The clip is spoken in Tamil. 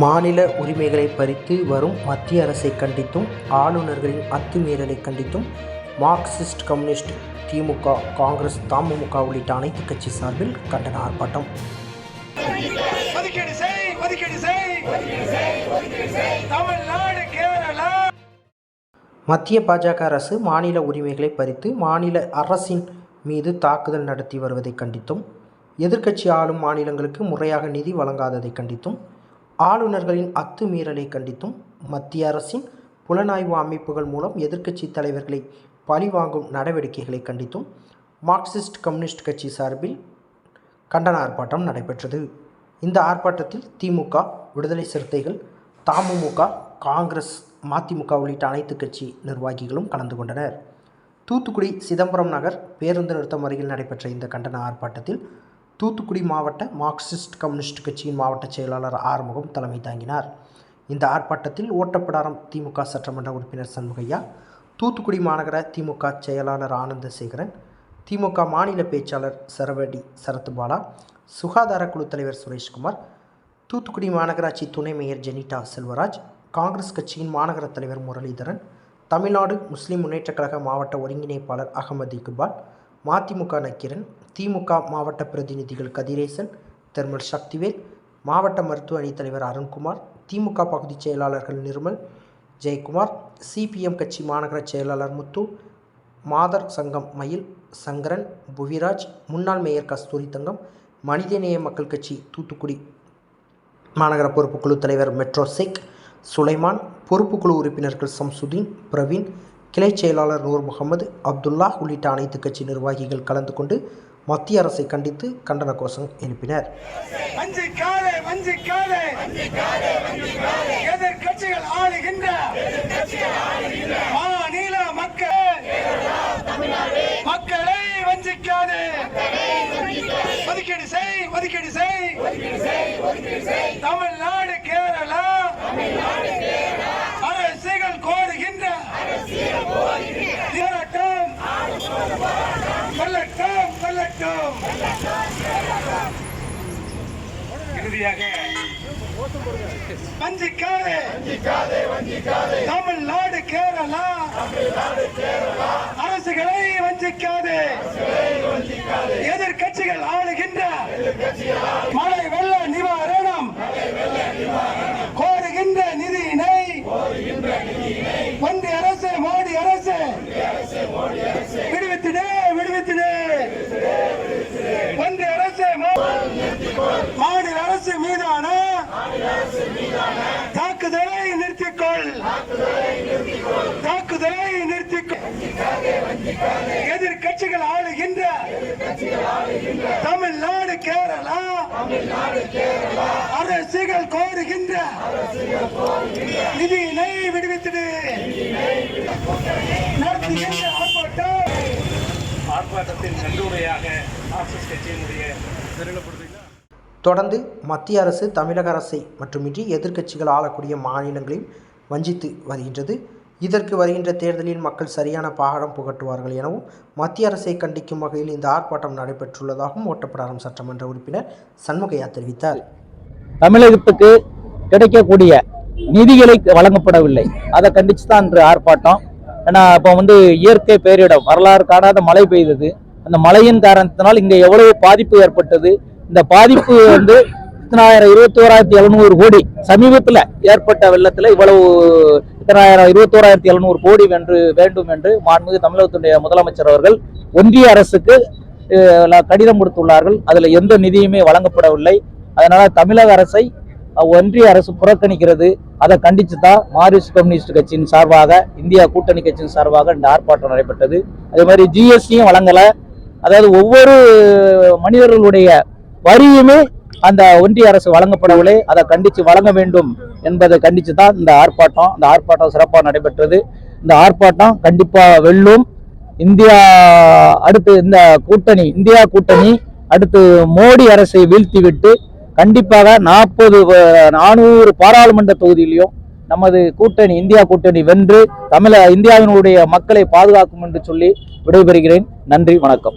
மாநில உரிமைகளை பறித்து வரும் மத்திய அரசை கண்டித்தும் ஆளுநர்களின் அத்துமீறலை கண்டித்தும் மார்க்சிஸ்ட் கம்யூனிஸ்ட் திமுக காங்கிரஸ் தமுமுக உள்ளிட்ட அனைத்து கட்சி சார்பில் கண்டன ஆர்ப்பாட்டம். மத்திய பாஜக அரசு மாநில உரிமைகளை பறித்து மாநில அரசின் மீது தாக்குதல் நடத்தி வருவதை கண்டித்தும் எதிர்க்கட்சி ஆளும் மாநிலங்களுக்கு முறையாக நிதி வழங்காததை கண்டித்தும் ஆளுநர்களின் அத்துமீறலை கண்டித்தும் மத்திய அரசின் புலனாய்வு அமைப்புகள் மூலம் எதிர்க்கட்சி தலைவர்களை பழிவாங்கும் நடவடிக்கைகளை கண்டித்தும் மார்க்சிஸ்ட் கம்யூனிஸ்ட் கட்சி சார்பில் கண்டன ஆர்ப்பாட்டம் நடைபெற்றது. இந்த ஆர்ப்பாட்டத்தில் திமுக விடுதலை சிறுத்தைகள் தமுமுக காங்கிரஸ் மதிமுக உள்ளிட்ட அனைத்து கட்சி நிர்வாகிகளும் கலந்து கொண்டனர். தூத்துக்குடி சிதம்பரம் நகர் பேருந்து நிறுத்தம் அருகில் நடைபெற்ற இந்த கண்டன ஆர்ப்பாட்டத்தில் தூத்துக்குடி மாவட்ட மார்க்சிஸ்ட் கம்யூனிஸ்ட் கட்சியின் மாவட்ட செயலாளர் ஆறுமுகம் தலைமை தாங்கினார். இந்த ஆர்ப்பாட்டத்தில் ஓட்டப்படாரம் திமுக சட்டமன்ற உறுப்பினர் சண்முகையா தூத்துக்குடி மாநகர திமுக செயலாளர் ஆனந்தசேகரன் திமுக மாநில பேச்சாளர் சரவடி சரத்பாலா சுகாதார குழு தலைவர் சுரேஷ்குமார் தூத்துக்குடி மாநகராட்சி துணை மேயர் ஜெனிட்டா செல்வராஜ் காங்கிரஸ் கட்சியின் மாநகர தலைவர் முரளிதரன் தமிழ்நாடு முஸ்லிம் முன்னேற்றக் கழக மாவட்ட ஒருங்கிணைப்பாளர் அகமது இக்பால் மதிமுக நக்கிரன் திமுக மாவட்ட பிரதிநிதிகள் கதிரேசன் தெர்மல் சக்திவேல் மாவட்ட மருத்துவ அணி தலைவர் அருண்குமார் திமுக பகுதிச் செயலாளர்கள் நிர்மல் ஜெயக்குமார் சிபிஎம் கட்சி மாநகர செயலாளர் முத்து மாதர் சங்கம் மயில் சங்கரன் புவிராஜ் முன்னாள் மேயர் கஸ்தூரி தங்கம் மனிதநேய மக்கள் கட்சி தூத்துக்குடி மாநகர பொறுப்புக்குழு தலைவர் மெட்ரோ சேக் சுலைமான் பொறுப்புக்குழு உறுப்பினர்கள் சம்சுதீன் பிரவீன் கிளை செயலாளர் நூர் முகமது அப்துல்லா உள்ளிட்ட அனைத்து கட்சி நிர்வாகிகள் கலந்து கொண்டு மத்திய அரசை கண்டித்து கண்டன கோஷம் எழுப்பினர். வஞ்சிக்காதே வஞ்சிக்காதே எதிர்க்கட்சிகள் ஆளுகின்ற மாநில மக்கள் மக்களை வஞ்சிக்காதே. ஒதுக்கீடு செய் ஒதுக்கீடு செய். தமிழ்நாடு கேரளா அரசுகள் கோருகின்ற போராட்டம் கொல்லட்டும் கொல்லட்டும் உறுதியாக. வஞ்சிக்காதே. தமிழ்நாடு கேரளா. அரசுகளை வஞ்சிக்காதே. எதிர்க்கட்சிகள் ஆளுகின்ற. மழை வெள்ள நிவாரணம் கோருகின்ற நிதியினை ஒன்றிய அரசு மோடி அரசு விடுவித்திடு விடுவித்திடு ஒன்றிய அரசு மோ- மாநில அரசு மீதான தாக்குதலை நிறுத்திக்கொள். தாக்குதலை நிறுத்திக்கொள். எதிர்கட்சிகள் ஆளுகின்ற தமிழ்நாடு கேரளா. அரசுகள் கோருகின்ற நிதியினை விடுவித்திடு. நடத்துகின்ற ஆர்ப்பாட்டம். ஆர்ப்பாட்டத்தின் நன்றுரையாக மார்க்சிஸ்ட் கட்சியினுடைய தொடர்ந்து மத்திய அரசு தமிழக அரசை மட்டுமின்றி எதிர்க்கட்சிகள் ஆளக்கூடிய மாநிலங்களையும் வஞ்சித்து வருகின்றது. இதற்கு வருகின்ற தேர்தலில் மக்கள் சரியான பாடம் புகட்டுவார்கள் எனவும் மத்திய அரசை கண்டிக்கும் வகையில் இந்த ஆர்ப்பாட்டம் நடைபெற்றுள்ளதாகவும் ஓட்டப்பிடாரம் சட்டமன்ற உறுப்பினர் சண்முகையா தெரிவித்தார். தமிழகத்துக்கு கிடைக்கக்கூடிய நிதிகளை வழங்கப்படவில்லை. அதை கண்டிச்சு தான் இன்று ஆர்ப்பாட்டம். ஏன்னா இப்போ வந்து இயற்கை பேரிடம் வரலாறு காணாத மழை பெய்தது. அந்த மழையின் காரணத்தினால் இங்கே எவ்வளவு பாதிப்பு ஏற்பட்டது? இந்த பாதிப்பு வந்து இத்தனாயிரம் இருபத்தோராயிரத்தி எழுநூறு கோடி. சமீபத்தில் ஏற்பட்ட வெள்ளத்தில் இவ்வளவு இத்தனாயிரம் இருபத்தோராயிரத்தி எழுநூறு கோடி வென்று வேண்டும் என்று மாண்புமிகு தமிழகத்துடைய முதலமைச்சர் அவர்கள் ஒன்றிய அரசுக்கு கடிதம் கொடுத்துள்ளார்கள். அதில் எந்த நிதியுமே வழங்கப்படவில்லை. அதனால் தமிழக அரசை ஒன்றிய அரசு புறக்கணிக்கிறது. அதை கண்டித்து தான் மார்க்சிஸ்ட் கம்யூனிஸ்ட் கட்சியின் சார்பாக இந்தியா கூட்டணி கட்சியின் சார்பாக இந்த ஆர்ப்பாட்டம் நடைபெற்றது. அதே மாதிரி ஜிஎஸ்டியும் வழங்கலை. அதாவது ஒவ்வொரு மனிதர்களுடைய வரியுமே அந்த ஒன்றிய அரசு வழங்கப்படவில்லை. அதை கண்டித்து வழங்க வேண்டும் என்பதை கண்டித்து தான் இந்த ஆர்ப்பாட்டம் இந்த ஆர்ப்பாட்டம் சிறப்பாக நடைபெற்றது. இந்த ஆர்ப்பாட்டம் கண்டிப்பாக வெல்லும். இந்தியா அடுத்து இந்த கூட்டணி இந்தியா கூட்டணி அடுத்து மோடி அரசை வீழ்த்திவிட்டு கண்டிப்பாக நாற்பது நானூறு பாராளுமன்ற தொகுதியிலையும் நமது கூட்டணி இந்தியா கூட்டணி வென்று தமிழ இந்தியாவினுடைய மக்களை பாதுகாக்கும் என்று சொல்லி விடைபெறுகிறேன். நன்றி வணக்கம்.